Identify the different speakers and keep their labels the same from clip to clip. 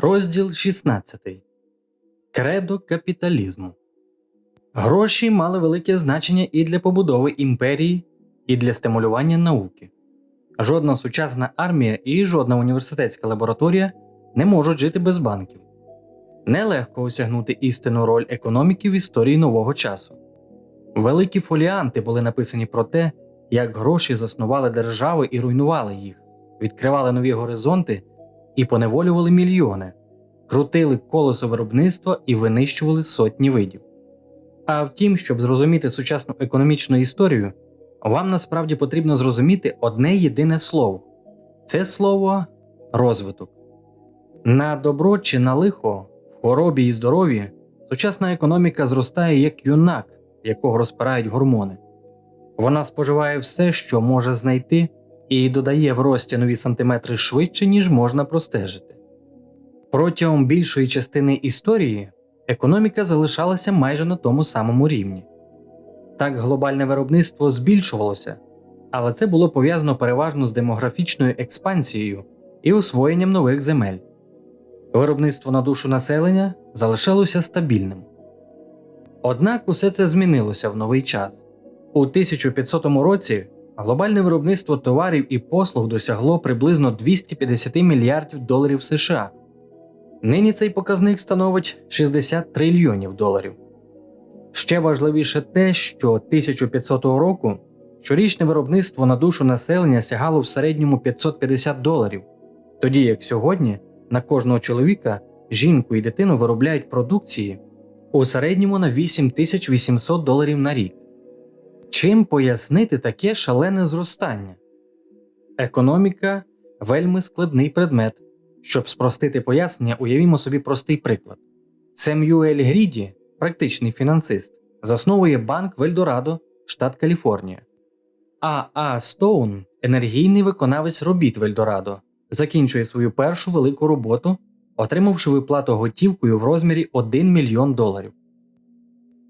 Speaker 1: Розділ 16. Кредо капіталізму. Гроші мали велике значення і для побудови імперії, і для стимулювання науки. Жодна сучасна армія і жодна університетська лабораторія не можуть жити без банків. Нелегко осягнути істинну роль економіки в історії нового часу. Великі фоліанти були написані про те, як гроші заснували держави і руйнували їх, відкривали нові горизонти і поневолювали мільйони, крутили колесо виробництва і винищували сотні видів. А втім, щоб зрозуміти сучасну економічну історію, вам насправді потрібно зрозуміти одне єдине слово це слово розвиток. На добро чи на лихо, в хворобі і здоров'ї сучасна економіка зростає як юнак, якого розпирають гормони. Вона споживає все, що може знайти, і додає в рості нові сантиметри швидше, ніж можна простежити. Протягом більшої частини історії економіка залишалася майже на тому самому рівні. Так глобальне виробництво збільшувалося, але це було пов'язано переважно з демографічною експансією і освоєнням нових земель. Виробництво на душу населення залишалося стабільним. Однак усе це змінилося в новий час. У 1500 році глобальне виробництво товарів і послуг досягло приблизно 250 мільярдів доларів США. Нині цей показник становить 60 трильйонів доларів. Ще важливіше те, що 1500 року щорічне виробництво на душу населення сягало в середньому 550 доларів, тоді як сьогодні на кожного чоловіка, жінку і дитину виробляють продукції у середньому на 8800 доларів на рік. Чим пояснити таке шалене зростання? Економіка вельми складний предмет. Щоб спростити пояснення, уявімо собі простий приклад. Сем'юель Гріді, практичний фінансист, засновує банк в Ельдорадо, штат Каліфорнія. А. А. Стоун, енергійний виконавець робіт в закінчує свою першу велику роботу, отримавши виплату готівкою в розмірі 1 мільйон доларів.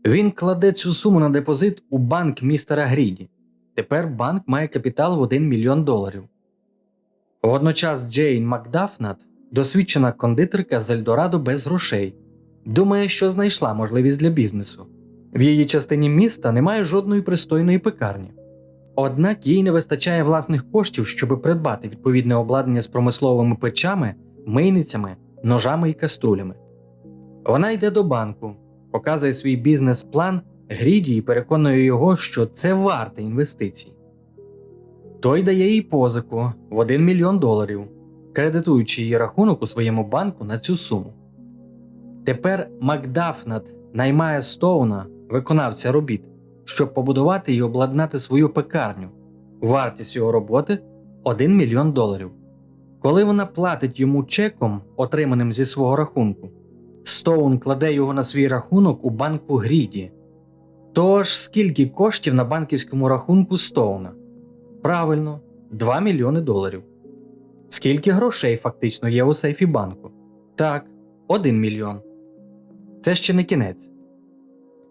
Speaker 1: Він кладе цю суму на депозит у банк містера Гріді. Тепер банк має капітал в 1 мільйон доларів. Водночас Джейн Макдафнат, досвідчена кондитерка з Ельдорадо без грошей, думає, що знайшла можливість для бізнесу. В її частині міста немає жодної пристойної пекарні. Однак їй не вистачає власних коштів, щоб придбати відповідне обладнання з промисловими печами, мийницями, ножами і каструлями. Вона йде до банку, показує свій бізнес-план Гріді і переконує його, що це варте інвестицій. Той дає їй позику в 1 мільйон доларів, кредитуючи її рахунок у своєму банку на цю суму. Тепер Макдафнат наймає Стоуна, виконавця робіт, щоб побудувати і обладнати свою пекарню. Вартість його роботи 1 мільйон доларів. Коли вона платить йому чеком, отриманим зі свого рахунку, Стоун кладе його на свій рахунок у банку Гріді. Тож скільки коштів на банківському рахунку Стоуна? Правильно, 2 мільйони доларів. Скільки грошей фактично є у сейфі банку? Так, 1 мільйон. Це ще не кінець.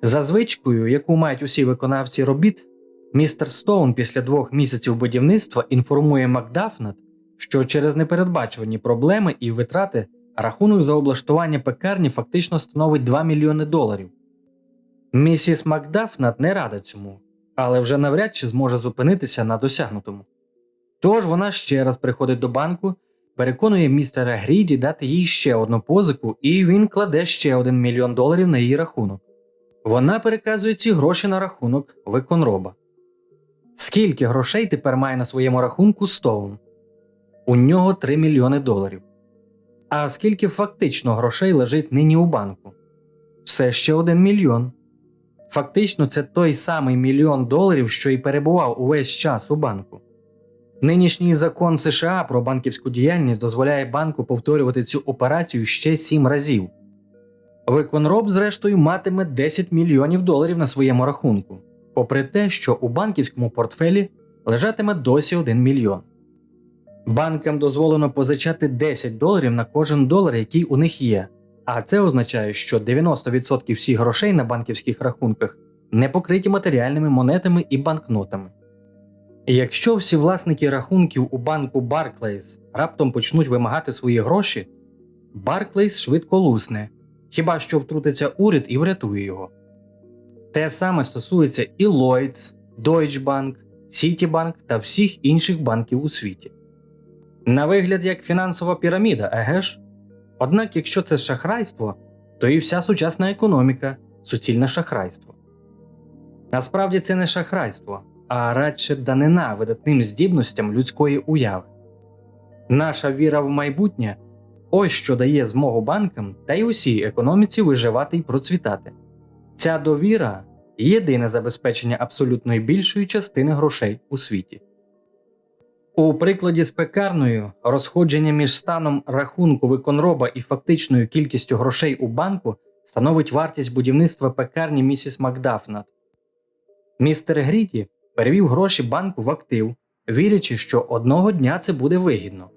Speaker 1: За звичкою, яку мають усі виконавці робіт, містер Стоун після двох місяців будівництва інформує Макдафнет, що через непередбачувані проблеми і витрати рахунок за облаштування пекарні фактично становить 2 мільйони доларів. Місіс Макдафнат не рада цьому, але вже навряд чи зможе зупинитися на досягнутому. Тож вона ще раз приходить до банку, переконує містера Гріді дати їй ще одну позику, і він кладе ще 1 мільйон доларів на її рахунок. Вона переказує ці гроші на рахунок виконроба. Скільки грошей тепер має на своєму рахунку Стоун? У нього 3 мільйони доларів. А скільки фактично грошей лежить нині у банку? Все ще 1 мільйон. Фактично, це той самий мільйон доларів, що й перебував увесь час у банку. Нинішній закон США про банківську діяльність дозволяє банку повторювати цю операцію ще 7 разів. Виконроб, зрештою, матиме 10 мільйонів доларів на своєму рахунку, попри те, що у банківському портфелі лежатиме досі 1 мільйон. Банкам дозволено позичати 10 доларів на кожен долар, який у них є, а це означає, що 90% всіх грошей на банківських рахунках не покриті матеріальними монетами і банкнотами. Якщо всі власники рахунків у банку Barclays раптом почнуть вимагати свої гроші, Барклейс швидко лусне, хіба що втрутиться уряд і врятує його. Те саме стосується і Lloyds, Deutsche Bank, Citibank та всіх інших банків у світі. На вигляд як фінансова піраміда, еге ж? Однак, якщо це шахрайство, то і вся сучасна економіка суцільне шахрайство. Насправді це не шахрайство, а радше данина видатним здібностям людської уяви. Наша віра в майбутнє ось що дає змогу банкам та й усій економіці виживати і процвітати. Ця довіра єдине забезпечення абсолютної більшої частини грошей у світі. У прикладі з пекарною розходження між станом рахунку виконроба і фактичною кількістю грошей у банку становить вартість будівництва пекарні місіс Макдафнат. Містер Гріті перевів гроші банку в актив, вірячи, що одного дня це буде вигідно.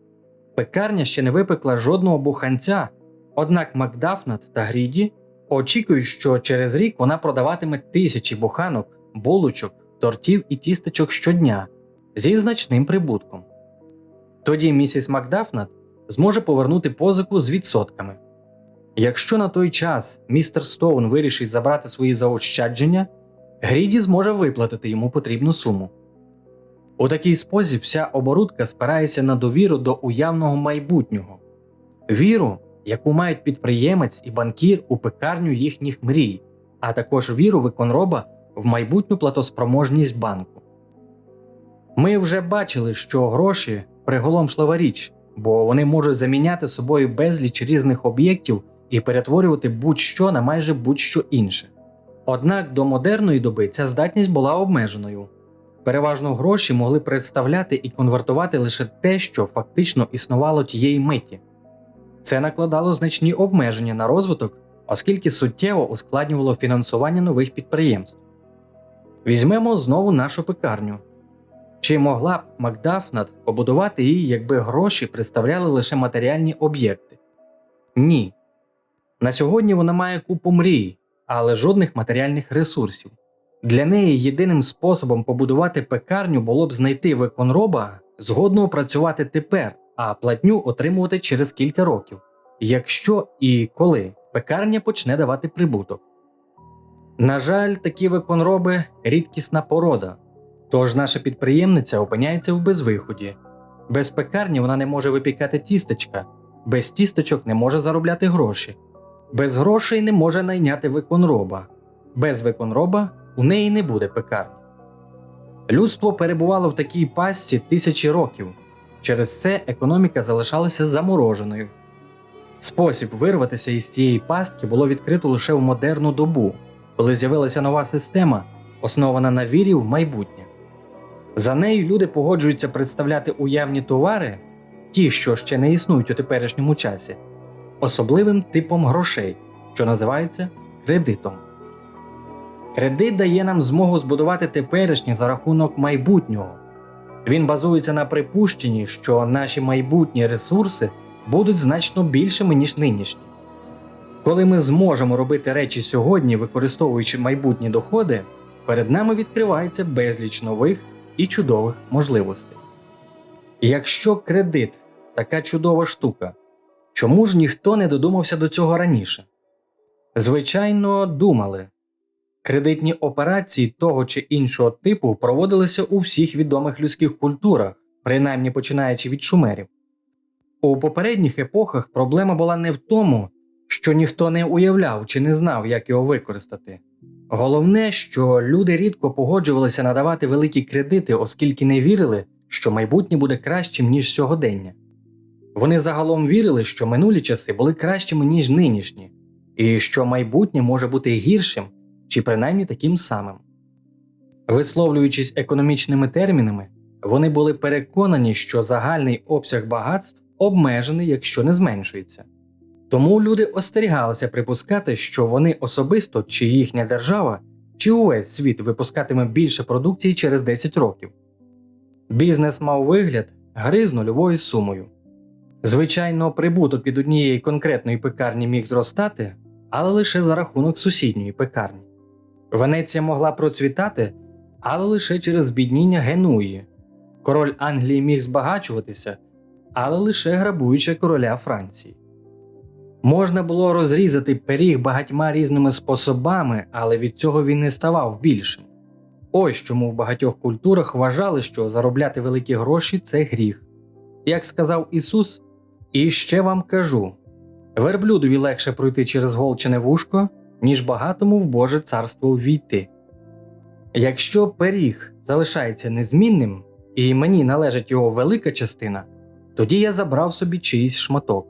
Speaker 1: Пекарня ще не випекла жодного буханця, однак Макдафнат та Гріді очікують, що через рік вона продаватиме тисячі буханок, булочок, тортів і тістечок щодня зі значним прибутком. Тоді місіс Макдафнат зможе повернути позику з відсотками. Якщо на той час містер Стоун вирішить забрати свої заощадження, Гріді зможе виплатити йому потрібну суму. У такий спосіб вся оборудка спирається на довіру до уявного майбутнього, віру, яку мають підприємець і банкір у пекарню їхніх мрій, а також віру виконроба в майбутню платоспроможність банку. Ми вже бачили, що гроші приголомшлива річ, бо вони можуть заміняти собою безліч різних об'єктів і перетворювати будь-що на майже будь-що інше. Однак до модерної доби ця здатність була обмеженою. Переважно гроші могли представляти і конвертувати лише те, що фактично існувало тієї миті. Це накладало значні обмеження на розвиток, оскільки суттєво ускладнювало фінансування нових підприємств. Візьмемо знову нашу пекарню. Чи могла б Макдафнат побудувати її, якби гроші представляли лише матеріальні об'єкти? Ні. На сьогодні вона має купу мрій, але жодних матеріальних ресурсів. Для неї єдиним способом побудувати пекарню було б знайти виконроба, згодного працювати тепер, а платню отримувати через кілька років, якщо і коли пекарня почне давати прибуток. На жаль, такі виконроби рідкісна порода, тож наша підприємниця опиняється в безвиході. Без пекарні вона не може випікати тістечка, без тістечок не може заробляти гроші, без грошей не може найняти виконроба, без виконроба у неї не буде пекарні. Людство перебувало в такій пастці тисячі років, через це економіка залишалася замороженою. Спосіб вирватися із цієї пастки було відкрито лише в модерну добу, коли з'явилася нова система, основана на вірі в майбутнє. За нею люди погоджуються представляти уявні товари, ті, що ще не існують у теперішньому часі, особливим типом грошей, що називається кредитом. Кредит дає нам змогу збудувати теперішнє за рахунок майбутнього. Він базується на припущенні, що наші майбутні ресурси будуть значно більшими, ніж нинішні. Коли ми зможемо робити речі сьогодні, використовуючи майбутні доходи, перед нами відкривається безліч нових і чудових можливостей. Якщо кредит така чудова штука, чому ж ніхто не додумався до цього раніше? Звичайно, думали. Кредитні операції того чи іншого типу проводилися у всіх відомих людських культурах, принаймні починаючи від шумерів. У попередніх епохах проблема була не в тому, що ніхто не уявляв чи не знав, як його використати. Головне, що люди рідко погоджувалися надавати великі кредити, оскільки не вірили, що майбутнє буде кращим, ніж сьогодення. Вони загалом вірили, що минулі часи були кращими, ніж нинішні, і що майбутнє може бути гіршим чи принаймні таким самим. Висловлюючись економічними термінами, вони були переконані, що загальний обсяг багатств обмежений, якщо не зменшується. Тому люди остерігалися припускати, що вони особисто чи їхня держава, чи увесь світ випускатиме більше продукції через 10 років. Бізнес мав вигляд гри з сумою. Звичайно, прибуток від однієї конкретної пекарні міг зростати, але лише за рахунок сусідньої пекарні. Венеція могла процвітати, але лише через збідніння Генуї. Король Англії міг збагачуватися, але лише грабуючи короля Франції. Можна було розрізати пиріг багатьма різними способами, але від цього він не ставав більшим. Ось чому в багатьох культурах вважали, що заробляти великі гроші це гріх. Як сказав Ісус, і ще вам кажу: верблюдові легше пройти через голчене вушко, ніж багатому в Боже царство ввійти. Якщо пиріг залишається незмінним, і мені належить його велика частина, тоді я забрав собі чийсь шматок.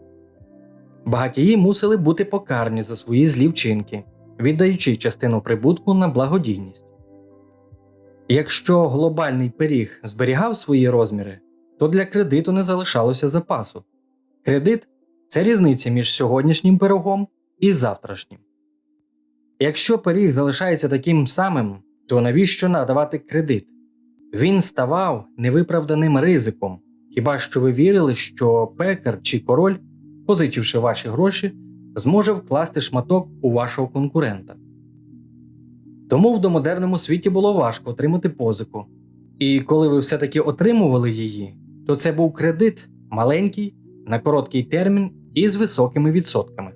Speaker 1: Багатії мусили бути покарні за свої злі вчинки, віддаючи частину прибутку на благодійність. Якщо глобальний пиріг зберігав свої розміри, то для кредиту не залишалося запасу. Кредит це різниця між сьогоднішнім пирогом і завтрашнім. Якщо пиріг залишається таким самим, то навіщо надавати кредит? Він ставав невиправданим ризиком, хіба що ви вірили, що пекар чи король, позичивши ваші гроші, зможе вкласти шматок у вашого конкурента. Тому в домодерному світі було важко отримати позику. І коли ви все-таки отримували її, то це був кредит маленький, на короткий термін і з високими відсотками.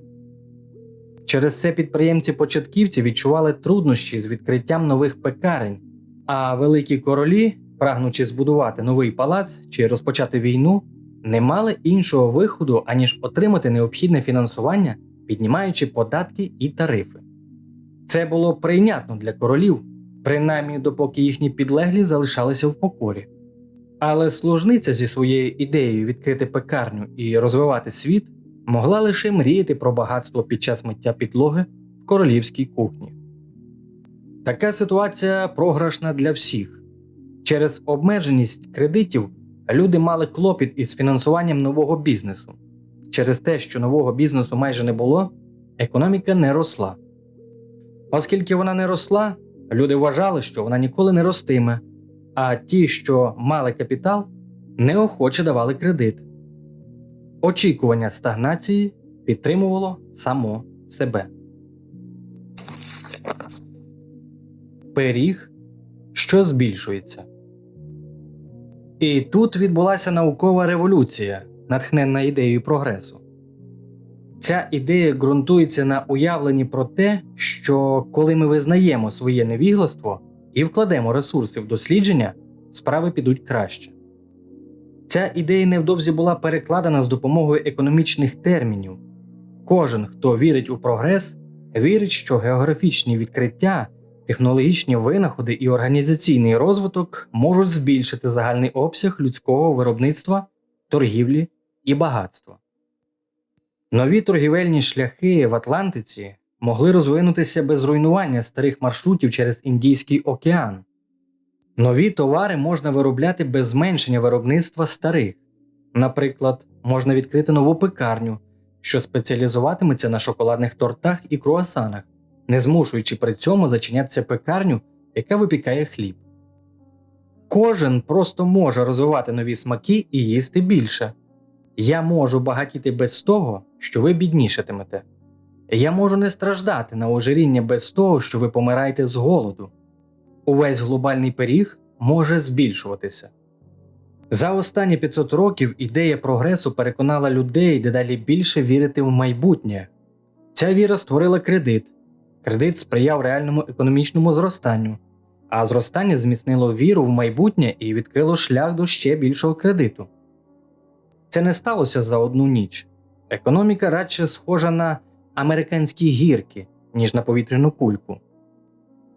Speaker 1: Через це підприємці-початківці відчували труднощі з відкриттям нових пекарень, а великі королі, прагнучи збудувати новий палац чи розпочати війну, не мали іншого виходу, аніж отримати необхідне фінансування, піднімаючи податки і тарифи. Це було прийнятно для королів, принаймні допоки їхні підлеглі залишалися в покорі. Але служниця зі своєю ідеєю відкрити пекарню і розвивати світ могла лише мріяти про багатство під час миття підлоги в королівській кухні. Така ситуація програшна для всіх. Через обмеженість кредитів люди мали клопіт із фінансуванням нового бізнесу. Через те, що нового бізнесу майже не було, економіка не росла. Оскільки вона не росла, люди вважали, що вона ніколи не ростиме, а ті, що мали капітал, неохоче давали кредит. Очікування стагнації підтримувало само себе. Пиріг, що збільшується. І тут відбулася наукова революція, натхненна ідеєю прогресу. Ця ідея ґрунтується на уявленні про те, що коли ми визнаємо своє невігластво і вкладемо ресурси в дослідження, справи підуть краще. Ця ідея невдовзі була перекладена з допомогою економічних термінів. Кожен, хто вірить у прогрес, вірить, що географічні відкриття, технологічні винаходи і організаційний розвиток можуть збільшити загальний обсяг людського виробництва, торгівлі і багатства. Нові торгівельні шляхи в Атлантиці могли розвинутися без руйнування старих маршрутів через Індійський океан. Нові товари можна виробляти без зменшення виробництва старих. Наприклад, можна відкрити нову пекарню, що спеціалізуватиметься на шоколадних тортах і круасанах, не змушуючи при цьому зачинятися пекарню, яка випікає хліб. Кожен просто може розвивати нові смаки і їсти більше. Я можу багатіти без того, що ви біднішатимете. Я можу не страждати на ожиріння без того, що ви помираєте з голоду. Увесь глобальний пиріг може збільшуватися. За останні 500 років ідея прогресу переконала людей дедалі більше вірити в майбутнє. Ця віра створила кредит. Кредит сприяв реальному економічному зростанню, а зростання зміцнило віру в майбутнє і відкрило шлях до ще більшого кредиту. Це не сталося за одну ніч. Економіка радше схожа на американські гірки, ніж на повітряну кульку.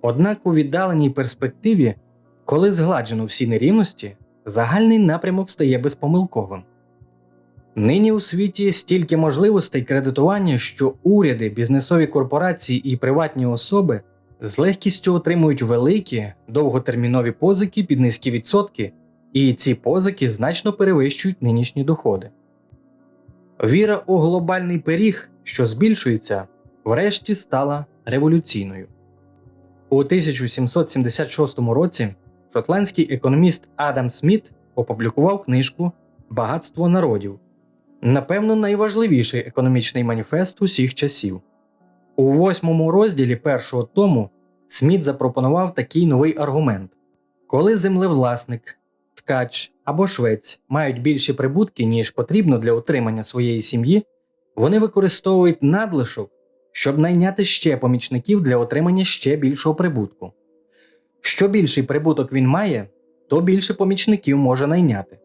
Speaker 1: Однак у віддаленій перспективі, коли згладжено всі нерівності, загальний напрямок стає безпомилковим. Нині у світі стільки можливостей кредитування, що уряди, бізнесові корпорації і приватні особи з легкістю отримують великі довготермінові позики під низькі відсотки, і ці позики значно перевищують нинішні доходи. Віра у глобальний пиріг, що збільшується, врешті стала революційною. У 1776 році шотландський економіст Адам Сміт опублікував книжку Багатство народів, напевно, найважливіший економічний маніфест усіх часів. У восьмому розділі першого тому Сміт запропонував такий новий аргумент: коли землевласник, ткач або швець мають більші прибутки, ніж потрібно для утримання своєї сім'ї, Вони використовують надлишок, щоб найняти ще помічників для отримання ще більшого прибутку. Що більший прибуток він має, то більше помічників може найняти.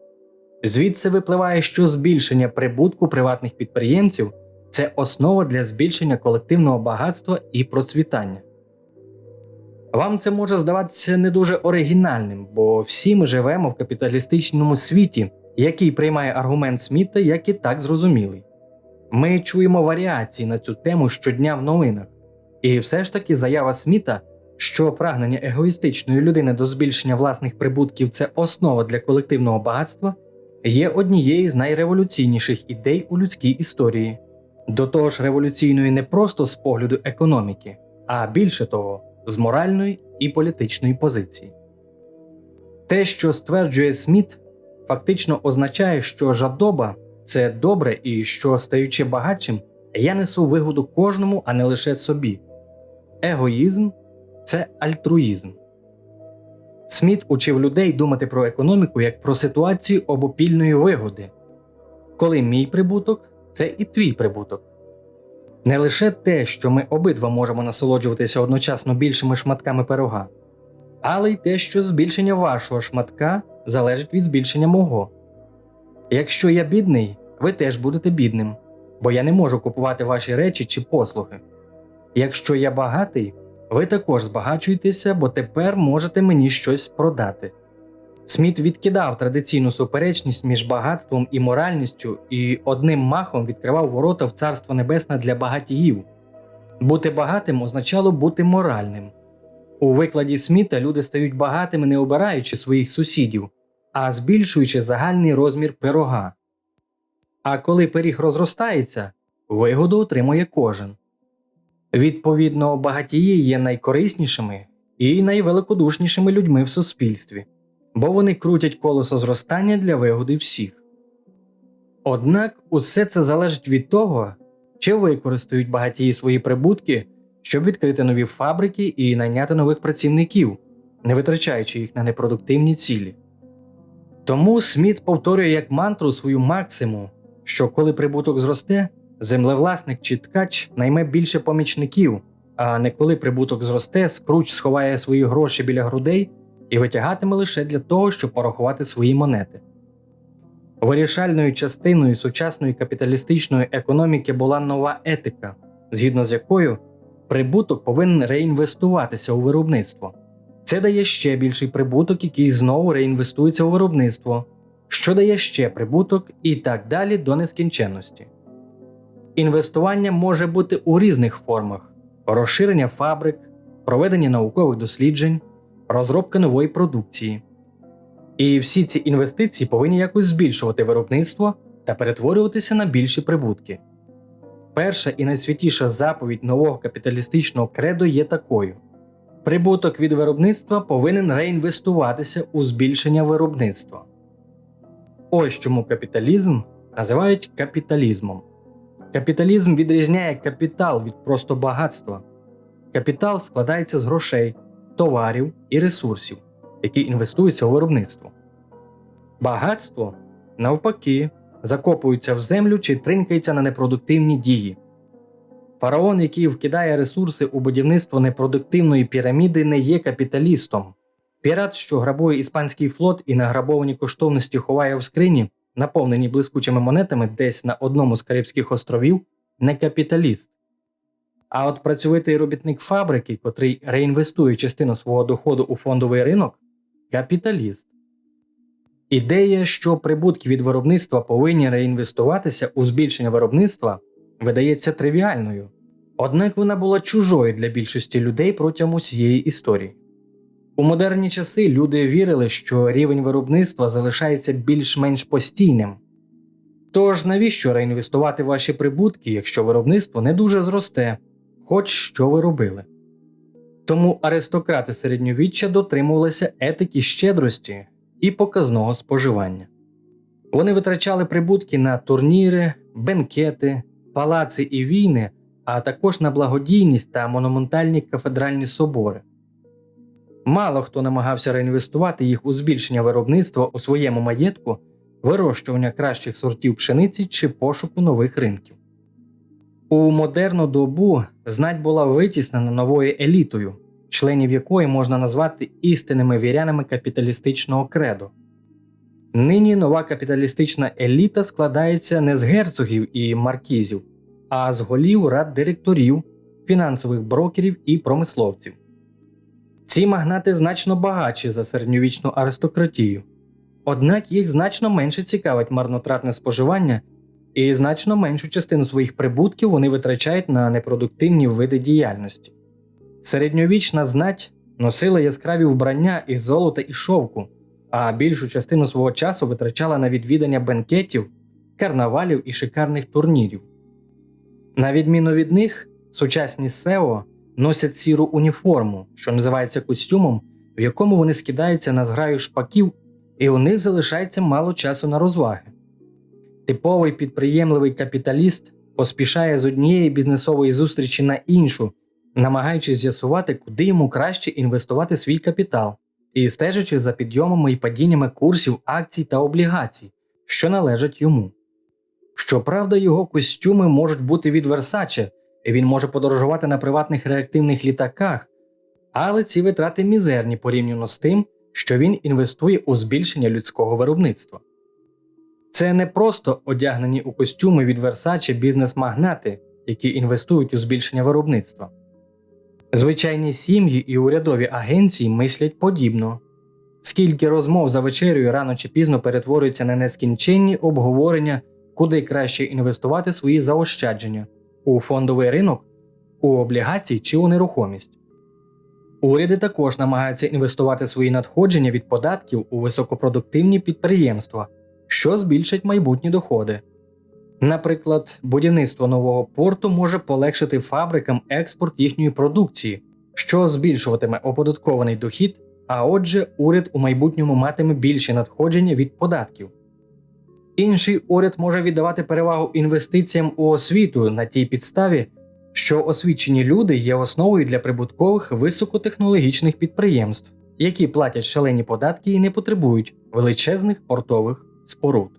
Speaker 1: Звідси випливає, що збільшення прибутку приватних підприємців це основа для збільшення колективного багатства і процвітання. Вам це може здаватися не дуже оригінальним, бо всі ми живемо в капіталістичному світі, який приймає аргумент Сміта як і так зрозумілий. Ми чуємо варіації на цю тему щодня в новинах, і все ж таки заява Сміта, що прагнення егоїстичної людини до збільшення власних прибутків це основа для колективного багатства, є однією з найреволюційніших ідей у людській історії. До того ж, революційної не просто з погляду економіки, а більше того, з моральної і політичної позиції. Те, що стверджує Сміт, фактично означає, що жадоба це добре і що, стаючи багатшим, я несу вигоду кожному, а не лише собі. Егоїзм це альтруїзм. Сміт учив людей думати про економіку як про ситуацію обопільної вигоди, коли мій прибуток це і твій прибуток. Не лише те, що ми обидва можемо насолоджуватися одночасно більшими шматками пирога, але й те, що збільшення вашого шматка залежить від збільшення мого. Якщо я бідний, ви теж будете бідним, бо я не можу купувати ваші речі чи послуги. Якщо я багатий, ви також збагачуєтеся, бо тепер можете мені щось продати. Сміт відкидав традиційну суперечність між багатством і моральністю і одним махом відкривав ворота в Царство Небесне для багатіїв. Бути багатим означало бути моральним. У викладі Сміта люди стають багатими, не обираючи своїх сусідів, а збільшуючи загальний розмір пирога. А коли пиріг розростається, вигоду отримує кожен. Відповідно, багатії є найкориснішими і найвеликодушнішими людьми в суспільстві, бо вони крутять колесо зростання для вигоди всіх. Однак усе це залежить від того, чи використають багатії свої прибутки, щоб відкрити нові фабрики і найняти нових працівників, не витрачаючи їх на непродуктивні цілі. Тому Сміт повторює як мантру свою максиму, що коли прибуток зросте, землевласник чи ткач найме більше помічників, а не коли прибуток зросте, скруч сховає свої гроші біля грудей і витягатиме лише для того, щоб порахувати свої монети. Вирішальною частиною сучасної капіталістичної економіки була нова етика, згідно з якою прибуток повинен реінвестуватися у виробництво. Це дає ще більший прибуток, який знову реінвестується у виробництво, що дає ще прибуток і так далі до нескінченності. Інвестування може бути у різних формах: розширення фабрик, проведення наукових досліджень, розробка нової продукції. І всі ці інвестиції повинні якось збільшувати виробництво та перетворюватися на більші прибутки. Перша і найсвятіша заповідь нового капіталістичного кредо є такою: прибуток від виробництва повинен реінвестуватися у збільшення виробництва. Ось чому капіталізм називають капіталізмом. Капіталізм відрізняє капітал від просто багатства. Капітал складається з грошей, товарів і ресурсів, які інвестуються у виробництво. Багатство, навпаки, закопується в землю чи тринкається на непродуктивні дії. Фараон, який вкидає ресурси у будівництво непродуктивної піраміди, не є капіталістом. Пірат, що грабує іспанський флот і награбовані коштовності ховає в скрині, наповнені блискучими монетами десь на одному з Карибських островів, не капіталіст. А от працьовитий робітник фабрики, котрий реінвестує частину свого доходу у фондовий ринок капіталіст. Ідея, що прибутки від виробництва повинні реінвестуватися у збільшення виробництва, видається тривіальною, однак вона була чужою для більшості людей протягом усієї історії. У модерні часи люди вірили, що рівень виробництва залишається більш-менш постійним. Тож навіщо реінвестувати ваші прибутки, якщо виробництво не дуже зросте, хоч що ви робили? Тому аристократи середньовіччя дотримувалися етики щедрості і показного споживання. Вони витрачали прибутки на турніри, бенкети, палаци і війни, а також на благодійність та монументальні кафедральні собори. Мало хто намагався реінвестувати їх у збільшення виробництва у своєму маєтку, вирощування кращих сортів пшениці чи пошуку нових ринків. У модерну добу знать була витіснена новою елітою, членів якої можна назвати істинними вірянами капіталістичного кредо. Нині нова капіталістична еліта складається не з герцогів і маркізів, а з голів рад директорів, фінансових брокерів і промисловців. Ці магнати значно багатші за середньовічну аристократію, однак їх значно менше цікавить марнотратне споживання, і значно меншу частину своїх прибутків вони витрачають на непродуктивні види діяльності. Середньовічна знать носила яскраві вбрання із золота і шовку, а більшу частину свого часу витрачала на відвідання бенкетів, карнавалів і шикарних турнірів. На відміну від них, сучасні СЕО носять сіру уніформу, що називається костюмом, в якому вони скидаються на зграю шпаків, і у них залишається мало часу на розваги. Типовий підприємливий капіталіст поспішає з однієї бізнесової зустрічі на іншу, намагаючись з'ясувати, куди йому краще інвестувати свій капітал, і стежачи за підйомами і падіннями курсів акцій та облігацій, що належать йому. Щоправда, його костюми можуть бути від і він може подорожувати на приватних реактивних літаках, але ці витрати мізерні порівняно з тим, що він інвестує у збільшення людського виробництва. Це не просто одягнені у костюми від Versace бізнес-магнати, які інвестують у збільшення виробництва. Звичайні сім'ї і урядові агенції мислять подібно. Скільки розмов за вечерею рано чи пізно перетворюються на нескінченні обговорення, куди краще інвестувати свої заощадження у фондовий ринок, у облігації чи у нерухомість. Уряди також намагаються інвестувати свої надходження від податків у високопродуктивні підприємства, що збільшать майбутні доходи. Наприклад, будівництво нового порту може полегшити фабрикам експорт їхньої продукції, що збільшуватиме оподаткований дохід, а отже, уряд у майбутньому матиме більше надходження від податків. Інший уряд може віддавати перевагу інвестиціям у освіту на тій підставі, що освічені люди є основою для прибуткових високотехнологічних підприємств, які платять шалені податки і не потребують величезних портових споруд.